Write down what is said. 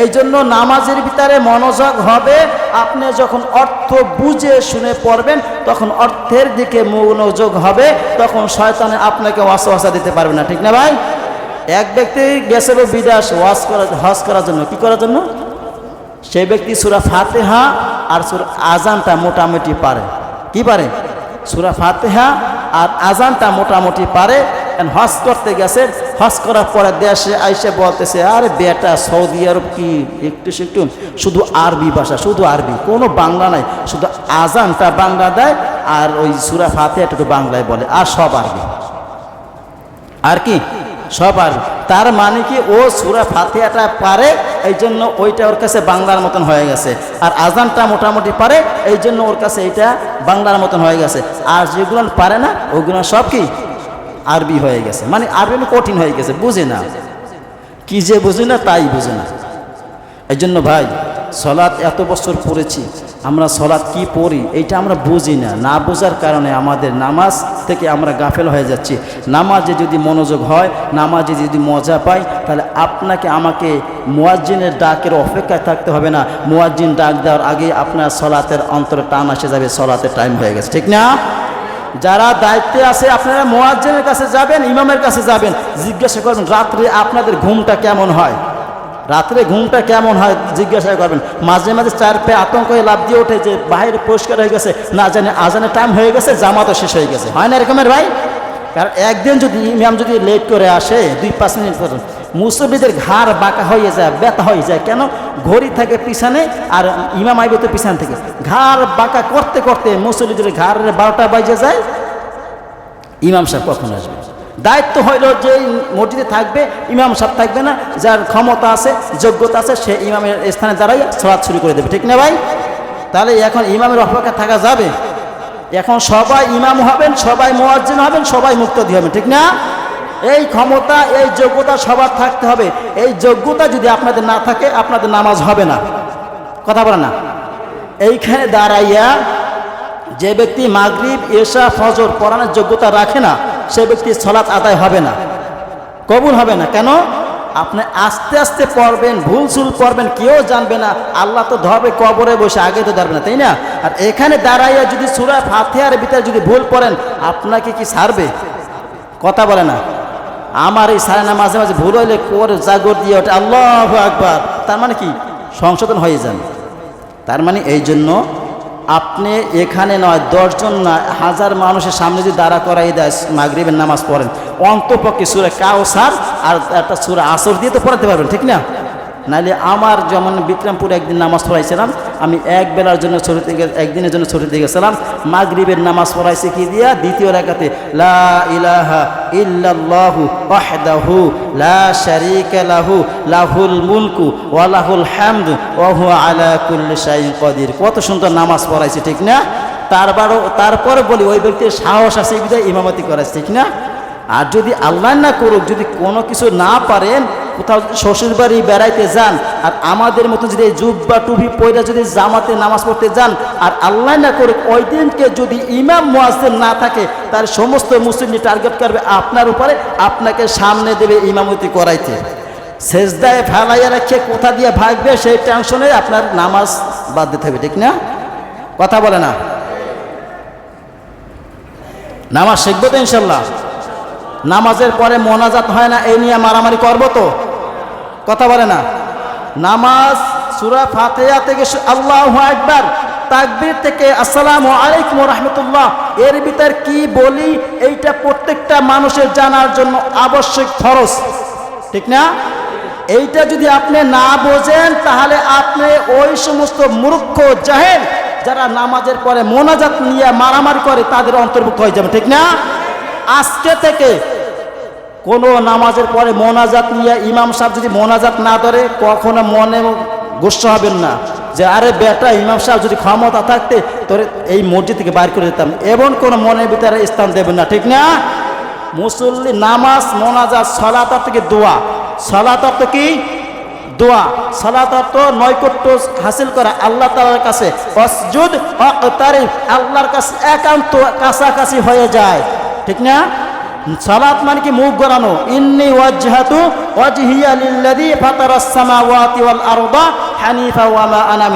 এই জন্য নামাজের ভিতরে মনোযোগ হবে। আপনি যখন অর্থ বুঝে শুনে পড়বেন, তখন অর্থের দিকে মনোযোগ হবে। তখন শয়তানে আপনাকে ওয়াসওয়াসা দিতে পারবে না, ঠিক না ভাই? এক ব্যক্তি গেছিল বিদেশ ওয়াজ করার হজ করার জন্য। কি করার জন্য? সেই ব্যক্তি সুরা ফাতেহা আর সুরা আজানটা মোটামুটি পারে। কি পারে? সুরা ফাতেহা আর আজানটা মোটামুটি পারে। এখন হজ করতে গেছে হজ করার পরে দেশে আইসে বলতেছে, আরে বেটা, সৌদি আরব কি একটু একটু শুধু আরবি ভাষা, শুধু আরবি, কোনো বাংলা নাই। শুধু আজানটা বাংলা দেয় আর ওই সুরা ফাতেহাটা একটু বাংলায় বলে, আর সব আরবি। আর কি? সব আর তার মানে কি ও সুরা ফাতিহাটা পারে এই জন্য ওইটা ওর কাছে বাংলার মতন হয়ে গেছে। আর আজানটা মোটামুটি পারে এই জন্য ওর কাছে এইটা বাংলার মতন হয়ে গেছে। আর যেগুলো পারে না ওইগুলো সব কি আরবি হয়ে গেছে। মানে আরবি কঠিন হয়ে গেছে, বুঝে না। কি যে বুঝে না, তাই বুঝে না। এই জন্য ভাই, সলাৎ এত বছর পড়েছি, আমরা সলাৎ কি পড়ি, এইটা আমরা বুঝি না। না বোঝার কারণে আমাদের নামাজ থেকে আমরা গাফেল হয়ে যাচ্ছি। নামাজে যদি মনোযোগ হয়, নামাজে যদি মজা পাই, তাহলে আপনাকে আমাকে মোয়াজ্জিনের ডাকের অপেক্ষায় থাকতে হবে না। মোয়াজ্জিন ডাক দেওয়ার আগে আপনার সলাতের অন্তরে টান আসে যাবে, সলাতের টাইম হয়ে গেছে। ঠিক না? যারা দায়িত্বে আছে, আপনারা মোয়াজ্জেনের কাছে যাবেন, ইমামের কাছে যাবেন। জিজ্ঞাসা করবেন, রাত্রে আপনাদের ঘুমটা কেমন হয়? রাত্রে ঘুমটা কেমন হয়? জিজ্ঞাসা করবেন। মাঝে মাঝে চার পেয়ে আতঙ্ক হয়ে লাভ দিয়ে ওঠে যে বাইরে পরিষ্কার হয়ে গেছে, না জানে আজানের টাইম হয়ে গেছে, জামাতও শেষ হয়ে গেছে। হয় না এরকমের ভাই? কারণ একদিন যদি ইমাম যদি লেট করে আসে, দুই পাঁচ মিনিট মুসল্লিদের ঘাড় বাঁকা হয়ে যায়, ব্যথা হয়ে যায়। কেন? ঘড়ি থাকে পিছনে আর ইমাম আইবে তো পিছন থেকে। ঘাড় বাঁকা করতে করতে মুসল্লিদের ঘাড়ের বারোটা বাজে যায়। ইমাম সাহেব কখন আসবে? দায়িত্ব হইল যে মসজিদে থাকবে, ইমাম সাহেব থাকবে না, যার ক্ষমতা আছে, যোগ্যতা আছে, সে ইমামের স্থানে দাঁড়াই সলাৎ শুরু করে দেবে। ঠিক না ভাই? তাহলে এখন ইমামের অপেক্ষা থাকা যাবে? এখন সবাই ইমাম হবেন, সবাই মোয়াজ্জিন হবেন, সবাই মুক্তি হবেন। ঠিক না? এই ক্ষমতা, এই যোগ্যতা সবার থাকতে হবে। এই যোগ্যতা যদি আপনাদের না থাকে, আপনাদের নামাজ হবে না। কথা বলে না। এইখানে দাঁড়াইয়া যে ব্যক্তি মাগরিব, এশা, ফজর পড়ানোর যোগ্যতা রাখে না, সে ব্যক্তি সলাৎ আদায় হবে না। কবুল হবে না। কেন? আপনি আস্তে আস্তে পড়বেন, ভুল সুল পড়বেন, কেউ জানবে না। আল্লাহ তো ধরবে কবরে বসে, আগে তো ধরবে না, তাই না? আর এখানে দাঁড়াইয়া যদি সুরা ফাতিহার ভিতরে যদি ভুল পড়েন, আপনাকে কি সারবে কথা বলে না। আমার এই সারে না মাঝে মাঝে ভুল হইলে কোর জাগর দিয়ে ওঠে। আল্লাহ আকবার। তার মানে কি? সংশোধন হয়ে যান। তার মানে এই জন্য আপনি এখানে নয়, দশজন না, হাজার মানুষের সামনে যদি দাঁড়া করাই দেয়, মাগরিবের নামাজ পড়েন, অন্তপক্ষে সুরে কাউসার আর একটা সুরে আসর দিয়ে তো পড়াতে পারবেন, ঠিক না? নাহলে আমার যেমন বিক্রমপুরে একদিন নামাজ পড়াইছিলাম, আমি এক বেলার জন্য ছুটিতে একদিনের জন্য ছুটিতে গেছিলাম, মাগরিবের নামাজ পড়াইছে কি দিয়া? দ্বিতীয় রেখাতে লা ইলাহা লা লাহু, লাহুল মুলকু লাহুল হামদু ওয়া আলা কত সুন্দর নামাজ পড়াইছে, ঠিক না? তারপরও তারপরে বলি, ওই ব্যক্তির সাহস আছে ইমামতি করাইছে ঠিক না? আর যদি আল্লাহ না করুক, যদি কোনো কিছু না পারেন কোথাও শ্বশুর বাড়ি বেড়াইতে যান, আর আমাদের মতো যদি যুগ বা টুপি পয়রা যদি জামাতে নামাজ পড়তে যান, আর আল্লাহ না করে ওই দিনকে যদি ইমাম মোয়াজেন না থাকে তার সমস্ত মুসলিম টার্গেট করবে আপনার উপরে, আপনাকে সামনে দেবে ইমামতি করাইতে। শেষদায় ফেলাইয়া রাখে কোথা দিয়ে ভাগবে সেই টেনশনে আপনার নামাজ বাদ দিতে হবে, ঠিক না? কথা বলে না। নামাজ শিখব তো ইনশাল্লাহ। নামাজের পরে মোনাজাত হয় না, এই নিয়ে মারামারি করব তো? কথা বলে না? নামাজ সুরা ফাতেহা থেকে আল্লাহ একবার তাকবির থেকে আসসালামু আলাইকুম রহমতুল্লাহ, এর ভিতর কি বলি? এইটা প্রত্যেকটা মানুষের জানার জন্য আবশ্যক খরচ ঠিক না? এইটা যদি আপনি না বোঝেন, তাহলে আপনি ওই সমস্ত মূর্খ জাহেল যারা নামাজের পরে মোনাজাত নিয়ে মারামারি করে, তাদের অন্তর্ভুক্ত হয়ে যাবে। ঠিক না? আজকে থেকে কোনো নামাজের পরে মোনাজাত নিয়ে ইমাম সাহেব যদি মোনাজাত না ধরে, কখনো মনে গোস্ব হবেন না যে, আরে বেটা, ইমাম সাহেব যদি ক্ষমতা থাকতে, তোর এই মসজিদ থেকে বাইর করে দিতাম। এমন কোনো মনের ভিতরে স্থান দেবেন না, ঠিক না? মুসল্লি নামাজ, মোনাজাত, সলাত থেকে দোয়া। সলাত অর্থ কি? দোয়া। সালাত অর্থ নৈকট্য হাসিল করা আল্লাহ তালার কাছে। অসজুদ আল্লাহর কাছে একান্ত কাছাকাছি হয়ে যায়। ঠিক না? সালাত মানে কি মুখ গড়ানো ইন্নি ওয়াজহাতু ওয়াজহিয়া লিল্লাযী ফাতারাস সামাওয়াতি ওয়াল আরদা হানিফা ওয়া মা আনা